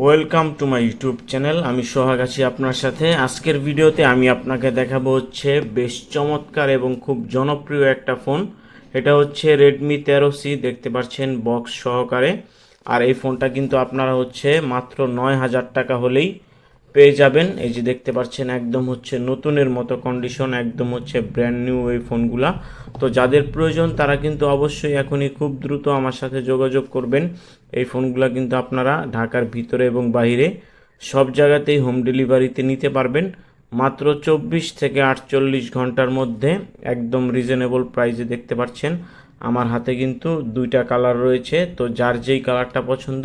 Welcome to my YouTube channel, আমি সোহাগ আছি আপনার সাথে। আজকের ভিডিওতে আমি আপনাকে দেখাবো হচ্ছে বেশ চমৎকার এবং খুব জনপ্রিয় একটা ফোন। এটা হচ্ছে রেডমি তেরো সি, দেখতে পাচ্ছেন বক্স সহকারে। আর এই ফোনটা কিন্তু আপনারা হচ্ছে মাত্র নয় হাজার টাকা হলেই পেয়ে যাবেন। এই যে দেখতে পাচ্ছেন, একদম হচ্ছে নতুনের মতো কন্ডিশন একদম হচ্ছে ব্র্যান্ড নিউ এই ফোনগুলা। তো যাদের প্রয়োজন, তারা কিন্তু অবশ্যই এখনই খুব দ্রুত আমার সাথে যোগাযোগ করবেন। এই ফোনগুলা কিন্তু আপনারা ঢাকার ভিতরে এবং বাইরে সব জায়গাতেই হোম ডেলিভারিতে নিতে পারবেন। মাত্র চব্বিশ থেকে আটচল্লিশ ঘণ্টার মধ্যে একদম রিজনেবল প্রাইসে দেখতে পাচ্ছেন। আমার হাতে কিন্তু দুইটা কালার রয়েছে। তো যার যেই কালারটা পছন্দ,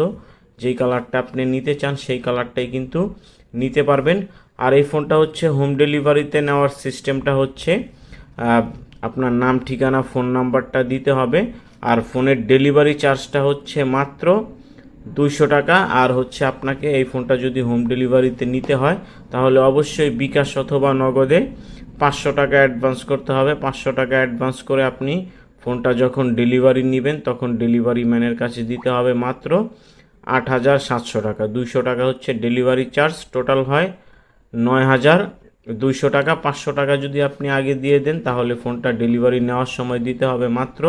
যেই কালারটা আপনি নিতে চান, সেই কালারটাই কিন্তু নিতে পারবেন। আর এই ফোনটা হচ্ছে হোম ডেলিভারিতে নেওয়ার সিস্টেমটা হচ্ছে আপনার নাম, ঠিকানা ফোন নাম্বারটা দিতে হবে। আর ফোনের ডেলিভারি চার্জটা হচ্ছে মাত্র দুইশো টাকা। আর হচ্ছে আপনাকে এই ফোনটা যদি হোম ডেলিভারিতে নিতে হয়, তাহলে অবশ্যই বিকাশ অথবা নগদে পাঁচশো টাকা অ্যাডভান্স করতে হবে। পাঁচশো টাকা অ্যাডভান্স করে আপনি ফোনটা যখন ডেলিভারি নেবেন, তখন ডেলিভারি ম্যানের কাছে দিতে হবে মাত্র আট হাজার সাতশো টাকা। দুইশো টাকা হচ্ছে ডেলিভারি চার্জ টোটাল হয় নয় হাজার দুইশো টাকা। পাঁচশো টাকা যদি আপনি আগে দিয়ে দেন, তাহলে ফোনটা ডেলিভারি নেওয়ার সময় দিতে হবে মাত্র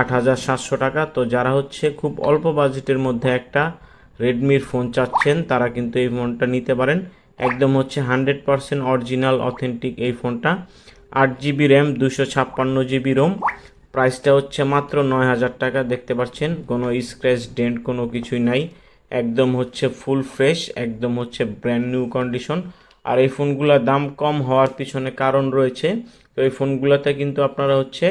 আট হাজার সাতশো টাকা। তো যারা হচ্ছে খুব অল্প বাজেটের মধ্যে একটা রেডমির ফোন চাচ্ছেন, তারা কিন্তু এই ফোনটা নিতে পারেন। একদম হচ্ছে হান্ড্রেড পারসেন্ট অরিজিনাল অথেন্টিক এই ফোনটা আট জিবি র্যাম দুশো ছাপ্পান্ন জিবি রোম প্রাইসটা হচ্ছে মাত্র নয় হাজার টাকা, দেখতে পাচ্ছেন? কোনো স্ক্র্যাচ ডেন্ট কোনো কিছুই নাই। একদম হচ্ছে ফুল ফ্রেশ একদম হচ্ছে ব্র্যান্ড নিউ কন্ডিশন আর এই ফোনগুলোর দাম কম হওয়ার পিছনে কারণ রয়েছে। তো এই ফোনগুলোতে কিন্তু আপনারা হচ্ছে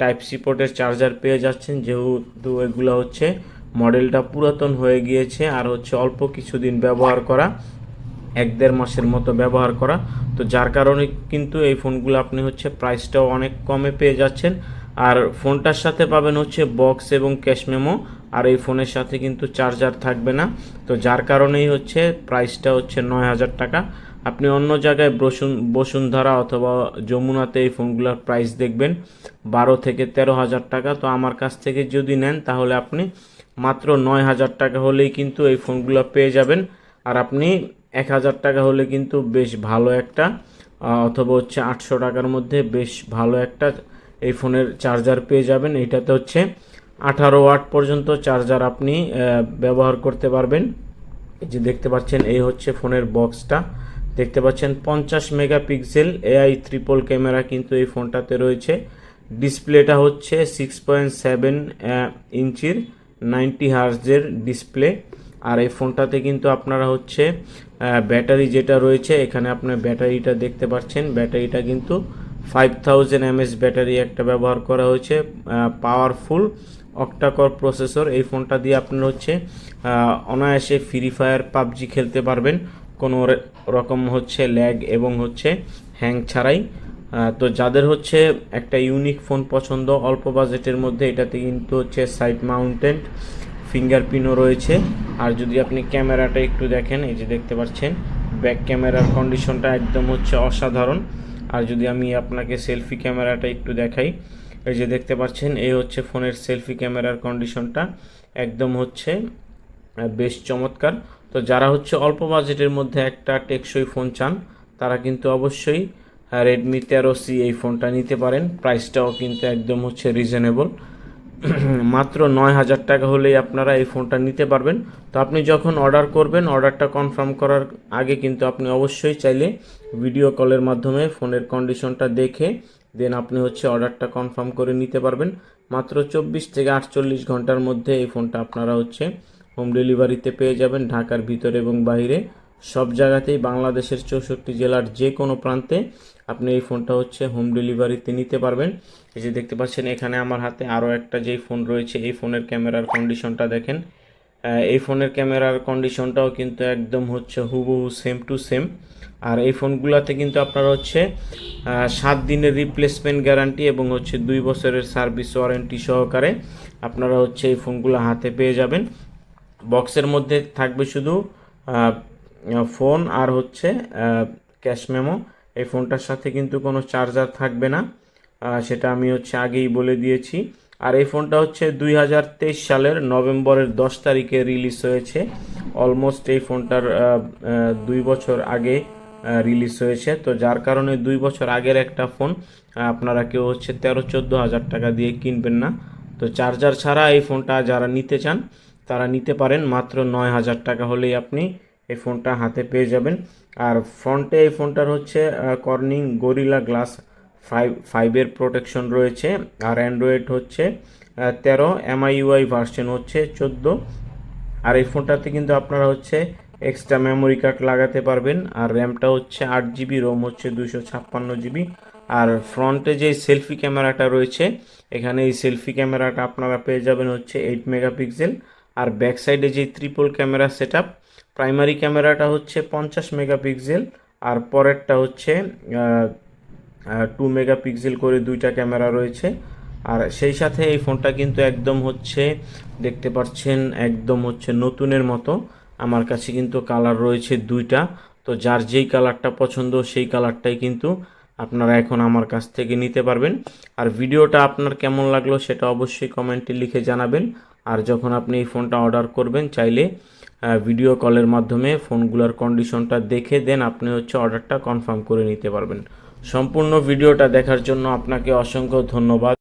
টাইপ সি পোর্টের চার্জার পেয়ে যাচ্ছেন। যেহেতু এগুলো হচ্ছে মডেলটা পুরাতন হয়ে গিয়েছে আর হচ্ছে অল্প কিছুদিন ব্যবহার করা, এক দেড় মাসের মতো ব্যবহার করা। তো যার কারণে কিন্তু এই ফোনগুলো আপনি হচ্ছে প্রাইসটাও অনেক কমে পেয়ে যাচ্ছেন। আর ফোনটার সাথে পাবেন হচ্ছে বক্স এবং ক্যাশ মেমো। আর এই ফোনের সাথে কিন্তু চার্জার থাকবে না। তো যার কারণেই হচ্ছে প্রাইসটা হচ্ছে নয় হাজার টাকা। আপনি অন্য জায়গায় বসুন, বসুন্ধরা অথবা যমুনাতে এই ফোনগুলোর প্রাইস দেখবেন। বারো থেকে তেরো হাজার টাকা। তো আমার কাছ থেকে যদি নেন তাহলে আপনি মাত্র নয় হাজার টাকা হলেই কিন্তু এই ফোনগুলো পেয়ে যাবেন। আর আপনি এক হাজার টাকা হলে কিন্তু বেশ ভালো একটা অথবা হচ্ছে আটশো টাকার মধ্যে বেশ ভালো একটা এই ফোনের চার্জার পেয়ে যাবেন। এইটাতে হচ্ছে আঠারো ওয়াট পর্যন্ত চার্জার আপনি ব্যবহার করতে পারবেন। এই যে দেখতে পাচ্ছেন, এই হচ্ছে ফোনের বক্সটা দেখতে পাচ্ছেন, পঞ্চাশ মেগাপিক্সেল এআই ট্রিপল ক্যামেরা কিন্তু এই ফোনটাতে রয়েছে। ডিসপ্লেটা হচ্ছে সিক্স পয়েন্ট সেভেন ইঞ্চির নাইনটি হার্জের ডিসপ্লে। আর এই ফোনটাতে কিন্তু আপনারা হচ্ছে ব্যাটারি যেটা রয়েছে, এখানে আপনার ব্যাটারিটা দেখতে পাচ্ছেন। ব্যাটারিটা কিন্তু ফাইভ থাউজেন্ড এমএস ব্যাটারি একটা ব্যবহার করা হয়েছে পাওয়ারফুল অক্টাকর প্রসেসর এই ফোনটা দিয়ে আপনার হচ্ছে অনায়াসে ফ্রি ফায়ার পাবজি খেলতে পারবেন। কোনো রকম হচ্ছে ল্যাগ এবং হচ্ছে হ্যাং ছাড়াই। তো যাদের হচ্ছে একটা ইউনিক ফোন পছন্দ, অল্প বাজেটের মধ্যে এটাতে কিন্তু হচ্ছে সাইড মাউন্টেড ফিঙ্গারপ্রিন্টও রয়েছে। আর যদি আপনি ক্যামেরাটা একটু দেখেন, এই যে দেখতে পাচ্ছেন ব্যাক ক্যামেরার কন্ডিশনটা একদম হচ্ছে অসাধারণ। আর যদি আমি আপনাকে সেলফি ক্যামেরাটা একটু দেখাই, এই যে দেখতে পাচ্ছেন, এই হচ্ছে ফোনের সেলফি ক্যামেরার কন্ডিশনটা একদম হচ্ছে বেশ চমৎকার। তো যারা হচ্ছে অল্প বাজেটের মধ্যে একটা টেকসই ফোন চান, তারা কিন্তু অবশ্যই রেডমি তেরো সি এই ফোনটা নিতে পারেন। প্রাইসটাও কিন্তু একদম হচ্ছে রিজনেবল মাত্র নয় হাজার টাকা হলেই আপনারা এই ফোনটা নিতে পারবেন। তো আপনি যখন অর্ডার করবেন অর্ডারটা কনফার্ম করার আগে কিন্তু আপনি অবশ্যই চাইলে ভিডিও কলের মাধ্যমে ফোনের কন্ডিশনটা দেখে দেন আপনি হচ্ছে অর্ডারটা কনফার্ম করে নিতে পারবেন। মাত্র চব্বিশ থেকে আটচল্লিশ ঘণ্টার মধ্যে এই ফোনটা আপনারা হচ্ছে হোম ডেলিভারিতে পেয়ে যাবেন ঢাকার ভিতরে এবং বাইরে। সব জায়গাতেই বাংলাদেশের চৌষট্টি জেলার যে কোনো প্রান্তে আপনি এই ফোনটা হচ্ছে হোম ডেলিভারিতে নিতে পারবেন। এই যে দেখতে পাচ্ছেন, এখানে আমার হাতে আরও একটা যেই ফোন রয়েছে, এই ফোনের ক্যামেরার কন্ডিশনটা দেখেন। এই ফোনের ক্যামেরার কন্ডিশনটাও কিন্তু একদম হচ্ছে হুবহু সেম টু সেম আর এই ফোনগুলোতে কিন্তু আপনারা হচ্ছে সাত দিনের রিপ্লেসমেন্ট গ্যারান্টি এবং হচ্ছে দুই বছরের সার্ভিস ওয়ারেন্টি সহকারে আপনারা হচ্ছে এই ফোনগুলো হাতে পেয়ে যাবেন। বক্সের মধ্যে থাকবে শুধু ফোন আর হচ্ছে ক্যাশ মেমো। এই ফোনটার সাথে কিন্তু কোনো চার্জার থাকবে না। সেটা আমি হচ্ছে আগেই বলে দিয়েছি। আর এই ফোনটা হচ্ছে দুই হাজার তেইশ সালের নভেম্বরের দশ তারিখে রিলিজ হয়েছে। অলমোস্ট এই ফোনটার দুই বছর আগে রিলিজ হয়েছে। তো যার কারণে দুই বছর আগের একটা ফোন আপনারা কেউ হচ্ছে তেরো চোদ্দ হাজার টাকা দিয়ে কিনবেন না। তো চার্জার ছাড়া এই ফোনটা যারা নিতে চান, তারা নিতে পারেন। মাত্র নয় হাজার টাকা হলেই আপনি এই ফোনটা হাতে পেয়ে যাবেন। আর ফ্রন্টে এই ফোনটার হচ্ছে কর্নিং গরিলা গ্লাস ফাইভ ফাইভের প্রোটেকশন রয়েছে। আর অ্যান্ড্রয়েড হচ্ছে তেরো এমআইউআই ভার্সন হচ্ছে চোদ্দ। আর এই ফোনটাতে কিন্তু আপনারা হচ্ছে এক্সট্রা মেমোরি কার্ড লাগাতে পারবেন। আর র্যামটা হচ্ছে আট জিবি রোম হচ্ছে দুশো ছাপ্পান্ন জিবি আর ফ্রন্টে যে সেলফি ক্যামেরাটা রয়েছে, এখানে এই সেলফি ক্যামেরাটা আপনারা পেয়ে যাবেন হচ্ছে এইট মেগাপিক্সেল আর ব্যাক সাইডে যে ত্রিপল ক্যামেরা সেট প্রাইমারি ক্যামেরাটা হচ্ছে পঞ্চাশ মেগাপিক্সেল আর পরেরটা হচ্ছে টু মেগাপিক্সেল করে দুইটা ক্যামেরা রয়েছে। আর সেই সাথে এই ফোনটা কিন্তু একদম হচ্ছে, দেখতে পাচ্ছেন, একদম হচ্ছে নতুনের মতো। আমার কাছে কিন্তু কালার রয়েছে দুইটা। তো যার যেই কালারটা পছন্দ, সেই কালারটাই কিন্তু আপনারা এখন আমার কাছ থেকে নিতে পারবেন। আর ভিডিওটা আপনার কেমন লাগল সেটা অবশ্যই কমেন্টে লিখে জানাবেন। আর যখন আপনি এই ফোনটা অর্ডার করবেন, চাইলে ভিডিও কলের মাধ্যমে ফোনগুলোর কন্ডিশনটা দেখে দেন আপনি হচ্ছে অর্ডারটা কনফার্ম করে নিতে পারবেন। সম্পূর্ণ ভিডিওটা দেখার জন্য আপনাকে অসংখ্য ধন্যবাদ।